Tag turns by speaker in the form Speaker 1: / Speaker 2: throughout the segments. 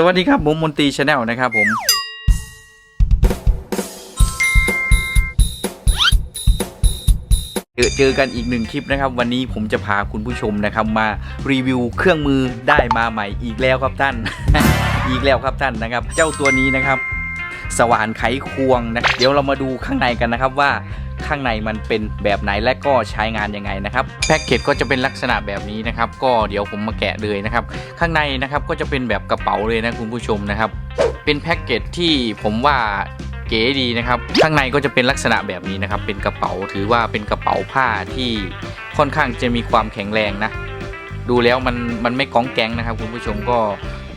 Speaker 1: สวัสดีครับผมมนตรีชาแนลนะครับผมเจอเจอกันอีกหนึ่งคลิปนะครับ วันนี้ผมจะพาคุณผู้ชมนะครับมารีวิวเครื่องมือได้มาใหม่อีกแล้วครับท่าน อีกแล้วครับท่านนะครับ เจ้าตัวนี้นะครับ สว่านไขควงนะเดี๋ยวเรามาดูข้างในกันนะครับว่า ข้างในมันเป็นแบบไหนและก็ใช้งานยังไงนะครับแพ็กเกจก็จะเป็นลักษณะแบบนี้นะครับก็เดี๋ยวผมมาแกะเลยนะครับข้างในนะครับก็จะเป็นแบบกระเป๋าเลยนะคุณผู้ชมนะครับเป็นแพ็กเกจที่ผมว่าเก๋ดีนะครับข้างในก็จะเป็นลักษณะแบบนี้นะครับ เป็นกระเป๋าถือว่าเป็นกระเป๋าผ้าที่ค่อนข้างจะมีความแข็งแรงนะดูแล้วมันมันไม่ก้องแก๊งนะครับ คุณผู้ชมก็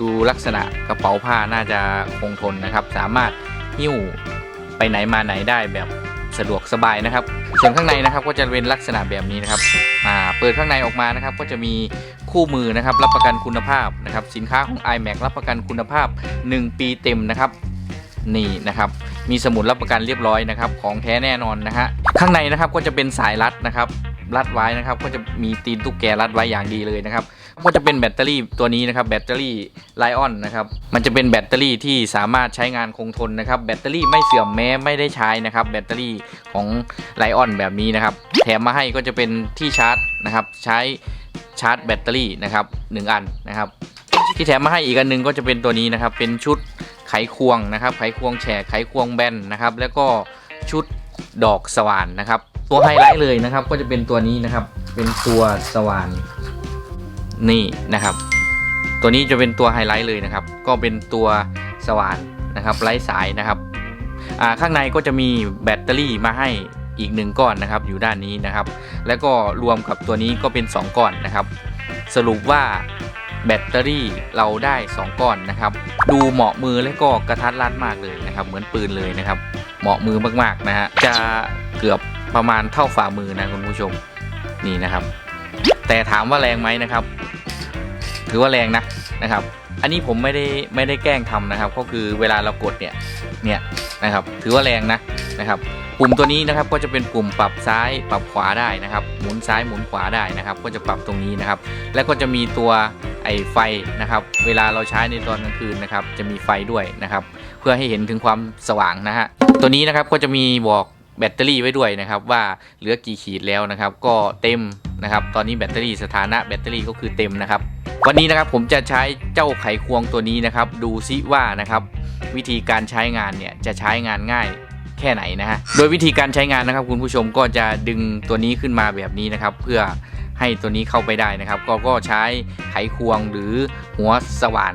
Speaker 1: ดูลักษณะกระเป๋าผ้าน่าจะคงทนนะครับ สามารถหิ้วไปไหนมาไหนได้แบบ สะดวกสบายนะครับ ส่วนข้างในนะครับก็จะเป็นลักษณะแบบนี้นะครับอ่าเปิดข้างในออกมานะครับ ก็จะมีคู่มือนะครับ รับประกันคุณภาพนะครับ สินค้าของ iMac รับประกันคุณภาพ 1 ปีเต็มนะครับนี่นะครับ มีสมุดรับประกันเรียบร้อยนะครับ ของแท้แน่นอนนะฮะข้างในนะครับก็จะเป็นสายรัดนะครับรัดไว้นะครับ ก็จะมีตีนตุ๊กแกรัดไว้อย่างดีเลยนะครับ ก็จะเป็นแบตเตอรี่ตัวนี้นะครับแบตเตอรี่ไลออนนะครับมันจะเป็นแบตเตอรี่ที่สามารถใช้งานคงทนนะครับแบตเตอรี่ไม่เสื่อมแม้ไม่ได้ใช้นะครับแบตเตอรี่ของไลออนแบบนี้นะครับแถมมาให้ก็จะเป็นที่ชาร์จนะครับใช้ชาร์จแบตเตอรี่นะครับหนึ่งอันนะครับที่แถมมาให้อีกอันหนึงก็จะเป็นตัวนี้นะครับเป็นชุดไขควงนะครับไขควงแฉกไขควงแบนนะครับแล้วก็ชุดดอกสว่านนะครับ ตัวไฮไลท์เลยนะครับก็จะเป็นตัวนี้นะครับ เป็นตัวสว่าน นี่นะครับ ตัวนี้จะเป็นตัวไฮไลท์เลยนะครับ ก็เป็นตัวสว่านนะครับไร้สายนะครับข้างในก็จะมีแบตเตอรี่มาให้อีกหนึ่งก้อนนะครับ อยู่ด้านนี้นะครับ แล้วก็รวมกับตัวนี้ก็เป็น 2 ก้อนนะครับ สรุปว่าแบตเตอรี่เราได้ 2 ก้อนนะครับ ดูเหมาะมือและก็กระทัดรัดมากเลยนะครับ เหมือนปืนเลยนะครับ เหมาะมือมากๆนะฮะจะเกือบประมาณเท่าฝ่ามือนะคุณผู้ชมนี่นะครับ แต่ถามว่าแรงไหมนะครับ ถือว่าแรงนะนะครับ อันนี้ผมไม่ได้ไม่ได้แกล้งทำนะครับ ก็คือเวลาเรากดเนี่ยเนี่ยนะครับ ถือว่าแรงนะนะครับ ปุ่มตัวนี้นะครับก็จะเป็นปุ่มปรับซ้ายปรับขวาได้นะครับ หมุนซ้ายหมุนขวาได้นะครับ ก็จะปรับตรงนี้นะครับ แล้วก็จะมีตัวไอไฟนะครับ เวลาเราใช้ในตอนกลางคืนนะครับ จะมีไฟด้วยนะครับ เพื่อให้เห็นถึงความสว่างนะฮะตัวนี้นะครับก็จะมีบอกแบตเตอรี่ไว้ด้วยนะครับว่าเหลือกี่ขีดแล้วนะครับ ก็เต็มนะครับ ตอนนี้แบตเตอรี่สถานะแบตเตอรี่ก็คือเต็มนะครับ วันนี้นะครับผมจะใช้เจ้าไขควงตัวนี้นะครับ ดูซิว่านะครับวิธีการใช้งานเนี่ยจะใช้งานง่ายแค่ไหนนะฮะโดยวิธีการใช้งานนะครับ คุณผู้ชมก็จะดึงตัวนี้ขึ้นมาแบบนี้นะครับ เพื่อให้ตัวนี้เข้าไปได้นะครับ ก็ก็ใช้ไขควงหรือหัวสว่าน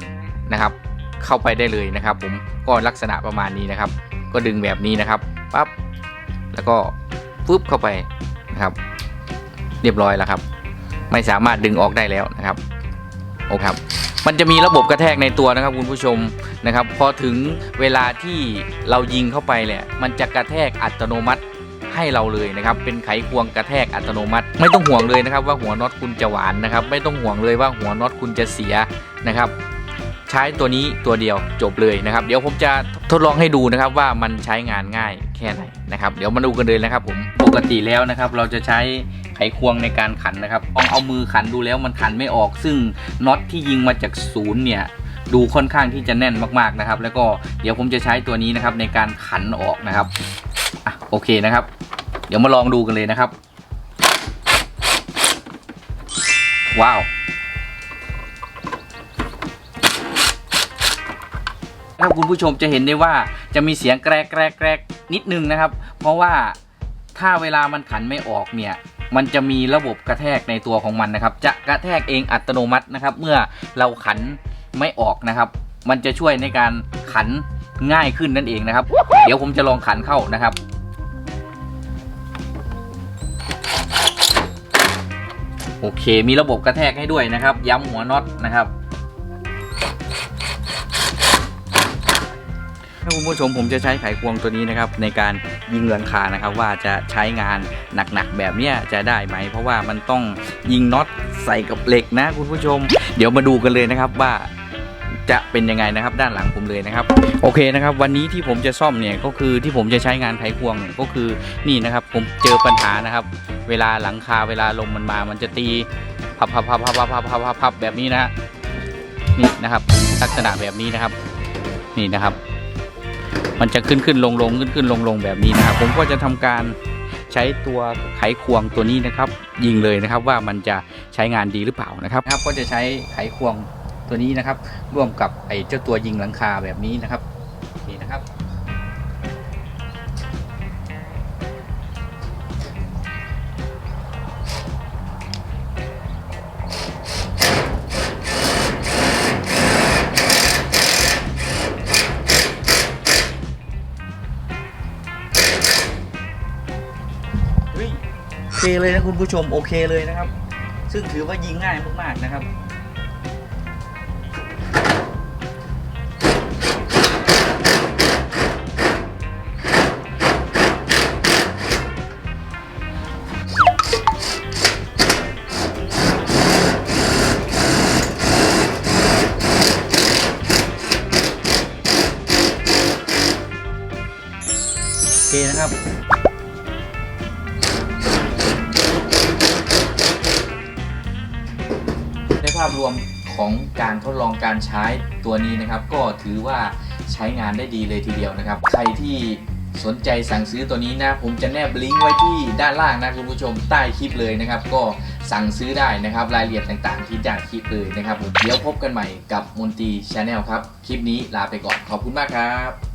Speaker 1: นะครับ เข้าไปได้เลยนะครับ ผมก็ลักษณะประมาณนี้นะครับ ก็ดึงแบบนี้นะครับปั๊บแล้วก็ปุ๊บเข้าไปนะครับ เรียบร้อยแล้วครับ ไม่สามารถดึงออกได้แล้วนะครับ โอเคครับมันจะมีระบบกระแทกในตัวนะครับคุณผู้ชมนะครับพอถึงเวลาที่เรายิงเข้าไปแหละมันจะกระแทกอัตโนมัติให้เราเลยนะครับเป็นไขควงกระแทกอัตโนมัติ ไม่ต้องห่วงเลยนะครับว่าหัวน็อตคุณจะหวานนะครับไม่ต้องห่วงเลยว่าหัวน็อตคุณจะเสียนะครับ ใช้ตัวนี้ตัวเดียวจบเลยนะครับ เดี๋ยวผมจะทดลองให้ดูนะครับว่ามันใช้งานง่ายแค่ไหนนะครับ เดี๋ยวมาดูกันเลยนะครับผมปกติแล้วนะครับ เราจะใช้ไขควงในการขันนะครับลองเอามือขันดูแล้วมันขันไม่ออก ซึ่งน็อตที่ยิงมาจากศูนย์เนี่ยดูค่อนข้างที่จะแน่นมากๆนะครับ แล้วก็เดี๋ยวผมจะใช้ตัวนี้นะครับในการขันออกนะครับอะโอเคนะครับ เดี๋ยวมาลองดูกันเลยนะครับ ว้าว ครับ คุณผู้ชมจะเห็นได้ว่าจะมีเสียงแกรกแกรกแกรกนิดนึงนะครับ เพราะว่าถ้าเวลามันขันไม่ออกเนี่ยมันจะมีระบบกระแทกในตัวของมันนะครับ จะกระแทกเองอัตโนมัตินะครับ เมื่อเราขันไม่ออกนะครับ มันจะช่วยในการขันง่ายขึ้นนั่นเองนะครับ เดี๋ยวผมจะลองขันเข้านะครับโอเค มีระบบกระแทกให้ด้วยนะครับ ย้ำหัวน็อตนะครับ ถ้าคุณผู้ชมผมจะใช้ไขควงตัวนี้นะครับในการยิงหลังคานะครับ ว่าจะใช้งานหนักๆแบบเนี้ยจะได้ไหม เพราะว่ามันต้องยิงน็อตใส่กับเหล็กนะ คุณผู้ชม เดี๋ยวมาดูกันเลยนะครับว่าจะเป็นยังไงนะครับด้านหลังผมเลยนะครับ โอเคนะครับ วันนี้ที่ผมจะซ่อมเนี่ยก็คือที่ผมจะใช้งานไขควงเนี่ยก็คือนี่นะครับ ผมเจอปัญหานะครับ เวลาหลังคาเวลาลมมันมา มันจะตีพับพับพับพับพับพับพับพับแบบนี้นะฮะนี่นะครับ ลักษณะแบบนี้นะครับ นี่นะครับ มันจะขึ้นขึ้นลงลงขึ้นขึ้นลงลงแบบนี้นะครับผมก็จะทำการใช้ตัวไขควงตัวนี้นะครับ ยิงเลยนะครับว่ามันจะใช้งานดีหรือเปล่านะครับครับก็จะใช้ไขควงตัวนี้นะครับ ร่วมกับไอ้เจ้าตัวยิงหลังคาแบบนี้นะครับนี่นะครับ เคเลยนะคุณผู้ชมโอเคเลยนะครับ ซึ่งถือว่ายิงง่ายมากๆนะครับโอเคนะครับาพรวมของการทดลองการใช้ตัวนี้นะครับ ก็ถือว่าใช้งานได้ดีเลยทีเดียวนะครับ ใครที่สนใจสั่งซื้อตัวนี้นะ ผมจะแนบลิงก์ไว้ที่ด้านล่างนะคุณผู้ชมใต้คลิปเลยนะครับ ก็สั่งซื้อได้นะครับ รายละเอียดต่างๆ ที่จากคลิปเลยนะครับผมเดี๋ยวพบกันใหม่กับมนตรีชาแนลครับ คลิปนี้ลาไปก่อนขอบคุณมากครับ